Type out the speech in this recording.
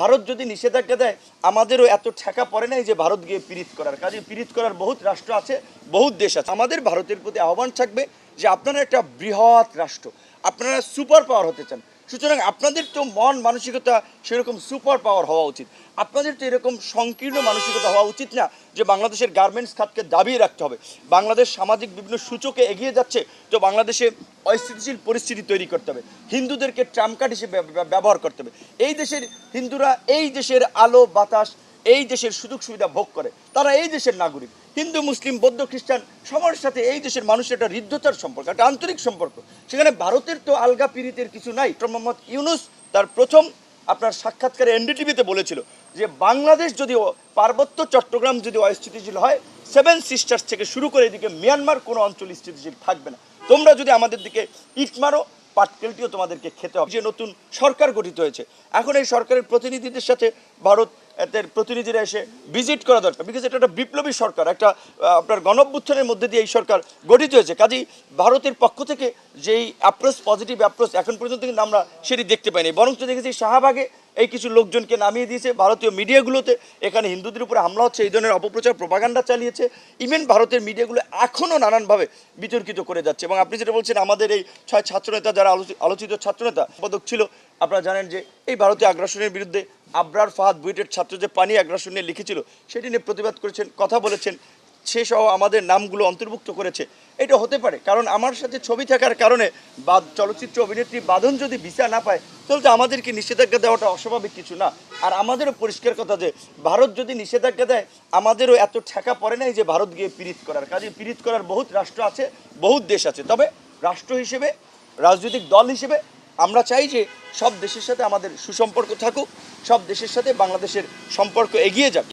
ভারত যদি নিষেধাজ্ঞা দেয়, আমাদেরও এত ঠেকা পড়ে নাই যে ভারত গিয়ে পীড়িত করার। কাজে পীড়িত করার বহুত রাষ্ট্র আছে, বহুত দেশ আছে। আমাদের ভারতের প্রতি আহ্বান থাকবে যে আপনারা একটা বৃহৎ রাষ্ট্র, আপনারা সুপার পাওয়ার হতে চান। সুতরাং আপনাদের তো মন মানসিকতা সেরকম সুপার পাওয়ার হওয়া উচিত। আপনাদের তো এরকম সংকীর্ণ মানসিকতা হওয়া উচিত না যে বাংলাদেশের গার্মেন্টস খাতকে দাবিয়ে রাখতে হবে। বাংলাদেশ সামাজিক বিভিন্ন সূচকে এগিয়ে যাচ্ছে, তো বাংলাদেশে অস্থিতিশীল পরিস্থিতি তৈরি করতে হবে। হিন্দুদেরকে ট্রাম্প কার্ড হিসেবে ব্যব- ব্যব- ব্যবহার করতে হবে। এই দেশের হিন্দুরা এই দেশের আলো, বাতাস এই দেশের সুযোগ সুবিধা ভোগ করে। তারা এই দেশের নাগরিক। হিন্দু, মুসলিম, বৌদ্ধ, খ্রিস্টান, সবার সাথে এই দেশের মানুষের একটা হৃদ্যতার সম্পর্ক, একটা আন্তরিক সম্পর্ক। সেখানে ভারতের তো আলগা পীড়িতের কিছু নাই। মোহাম্মদ ইউনুস তার প্রথম আপনার সাক্ষাৎকারে এনডিটিভিতে বলেছিল যে, বাংলাদেশ যদি পার্বত্য চট্টগ্রাম যদি অস্থিতিশীল হয়, সেভেন সিস্টার্স থেকে শুরু করে এদিকে মিয়ানমার কোনো অঞ্চল স্থিতিশীল থাকবে না। তোমরা যদি আমাদের দিকে ইট মারো, পাটকেলটিও তোমাদেরকে খেতে হবে। যে নতুন সরকার গঠিত হয়েছে। এখন এই সরকারের প্রতিনিধিদের সাথে ভারত এদের প্রতিনিধিরা এসে ভিজিট করা দরকার। বিকজ এটা একটা বিপ্লবী সরকার, একটা আপনার গণঅভ্যুত্থানের মধ্যে দিয়ে এই সরকার গঠিত হয়েছে। কাজেই ভারতের পক্ষ থেকে যেই অ্যাপ্রোচ পজিটিভ অ্যাপ্রোচ এখন পর্যন্ত কিন্তু আমরা সেটি দেখতে পাইনি। বরং বরঞ্চ দেখেছি শাহবাগে এই কিছু লোকজনকে নামিয়ে দিয়েছে। ভারতীয় মিডিয়াগুলোতে এখানে হিন্দুদের উপরে হামলা হচ্ছে, এই ধরনের অপপ্রচার প্রপাগান্ডা চালিয়েছে। ইভেন ভারতের মিডিয়াগুলো এখনও নানানভাবে বিতর্কিত করে যাচ্ছে। এবং আপনি যেটা বলছেন, আমাদের এই ছয় ছাত্রনেতা, যারা আলোচিত ছাত্রনেতা পদক ছিল, আপনারা জানেন যে এই ভারতীয় আগ্রাসনের বিরুদ্ধে আবরার ফাহাদ বুয়েটের ছাত্র যে পানি আগ্রাসন নিয়ে লিখেছিল, সেটি নিয়ে প্রতিবাদ করেছেন, কথা বলেছেন সে সহ আমাদের নামগুলো অন্তর্ভুক্ত করেছে। এটা হতে পারে, কারণ আমার সাথে ছবি থাকার কারণে বা চলচ্চিত্র অভিনেত্রী বাঁধন যদি ভিসা না পায়, তাহলে তো আমাদেরকে নিষেধাজ্ঞা দেওয়াটা অস্বাভাবিক কিছু না। আর আমাদেরও পরিষ্কার কথা যে, ভারত যদি নিষেধাজ্ঞা দেয়, আমাদেরও এত ঠেকা পড়ে নাই যে ভারত গিয়ে পীড়িত করার। কাজে পীড়িত করার বহুত রাষ্ট্র আছে, বহুত দেশ আছে। তবে রাষ্ট্র হিসেবে, রাজনৈতিক দল হিসেবে আমরা চাই যে সব দেশের সাথে আমাদের সুসম্পর্ক থাকুক, সব দেশের সাথে বাংলাদেশের সম্পর্ক এগিয়ে যাক।